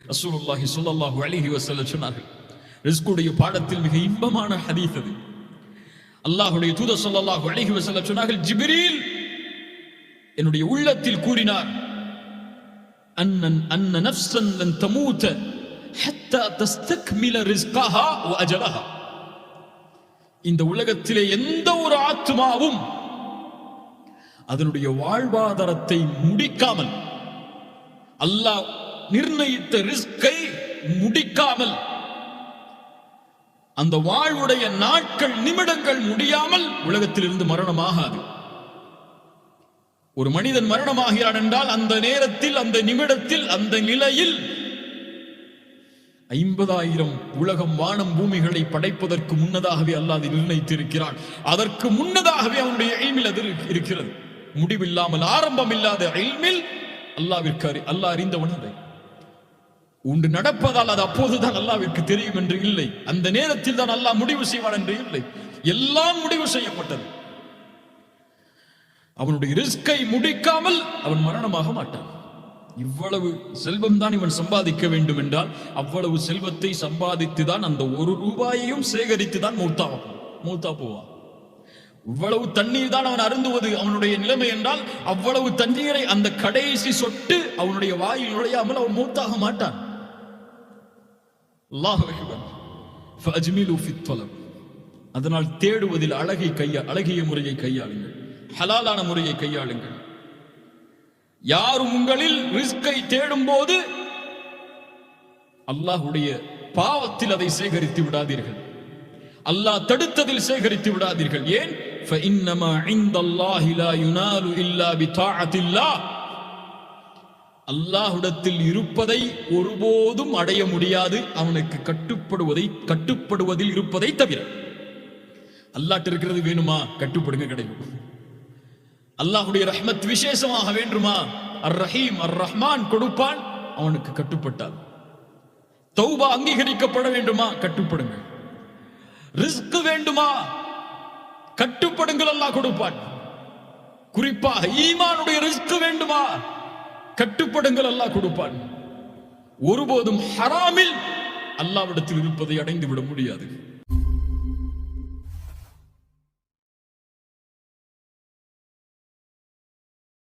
ரசூலுல்லாஹி ஸல்லல்லாஹு அலிஹி வசல்ல சொன்னார்கள். ரிஸ்குடைய பாடத்தில் மிக இன்பமான ஹதீஸ் அது. அல்லாஹுடைய தூத சொல்லல்லாஹு அலிஹி வசல்ல சொன்னார்கள் ஜிப்ரீல் என்னுடைய உள்ளத்தில் கூறினார் அன்னன் அன்ன நஃப்சன் லன் தமூத ஹத்தா தஸ்தக்மில ரிஸ்கஹா வ அஜலஹா. இந்த உலகத்திலே எந்த ஒரு ஆத்மாவும் அதனுடைய வாழ்வாதாரத்தை முடிக்காமல் அல்லாஹ் நிர்ணயித்த ரிஸ்கை முடிக்காமல் அந்த வாழ்வுடைய நாட்கள் நிமிடங்கள் முடியாமல் உலகத்திலிருந்து மரணமாகாது. ஒரு மனிதன் மரணமாகிறான் என்றால் அந்த நேரத்தில் அந்த நிமிடத்தில் அந்த நிலையில் ஐம்பதாயிரம் உலகம் வானம் பூமிகளை படைப்பதற்கு முன்னதாகவே அல்லாது நிர்ணயித்திருக்கிறான். அதற்கு முன்னதாகவே அவனுடைய எய்மில் அது இருக்கிறது. முடிவில்லாமல் ஆரம்பம் இல்லாத எய்மில் அல்லாவிற்கு அல்லாஹ் அறிந்தவன் அதை உண்டு நடப்பதால் அது அப்போதுதான் அல்லாவிற்கு தெரியும் என்று இல்லை. அந்த நேரத்தில் தான் அல்லாஹ் முடிவு செய்வான் என்று இல்லை. எல்லாம் முடிவு செய்யப்பட்டது. அவனுடைய ரிஸ்கை முடிக்காமல் அவன் மரணமாக மாட்டான். இவ்வளவு செல்வம் தான் இவன் சம்பாதிக்க வேண்டும் என்றால் அவ்வளவு செல்வத்தை சம்பாதித்து தான் அந்த ஒரு ரூபாயையும் சேகரித்து தான் மூத்தா மூத்தா போவான் இவ்வளவு தண்ணீர் தான் அவன் அருந்துவது அவனுடைய நிலைமை என்றால் அவ்வளவு தண்ணீரை அந்த கடைசி சொட்டு அவனுடைய வாயில் நுழையாமல் அவன் மூத்தாக மாட்டான். அல்லாஹ் ஃபித் அதனால் தேடுவதில் அழகை கையா அழகிய முறையை கையாளுங்கள். ஹலாலான முறையை கையாளுங்கள். யாரும் உங்களில் ரிஸ்கை தேடும் போது அல்லாஹுடைய பாவத்தில் அதை சேகரித்து விடாதீர்கள். அல்லாஹ் தடுத்ததில் சேகரித்து விடாதீர்கள். ஏன்? அல்லாஹுடத்தில் இருப்பதை ஒருபோதும் அடைய முடியாது. அவனுக்கு கட்டுப்படுவதை கட்டுப்படுவதில் இருப்பதை தவிர. அல்லாட்டு இருக்கிறது வேணுமா? கட்டுப்படுங்க கிடைக்கும் அல்லாஹ்வுடைய ரஹ்மத் விசேஷமாக வேண்டுமா? அர் ரஹீம் அர் ரஹ்மான் கொடுப்பான் அவனுக்கு கட்டுப்பட்டால். தௌபா அங்கீகரிக்கப்பட வேண்டுமா? கட்டுப்படுங்க ரிஸ்க் வேண்டுமா? கட்டுப்படுங்கள் அல்லாஹ் கொடுப்பான். குறிப்பாக ஈமானுடைய ரிஸ்க் வேண்டுமா? கட்டுப்படுங்கள் அல்லாஹ் கொடுப்பான். ஒருபோதும் ஹராமில் அல்லாவிடத்தில் இருப்பதை அடைந்து விட முடியாது.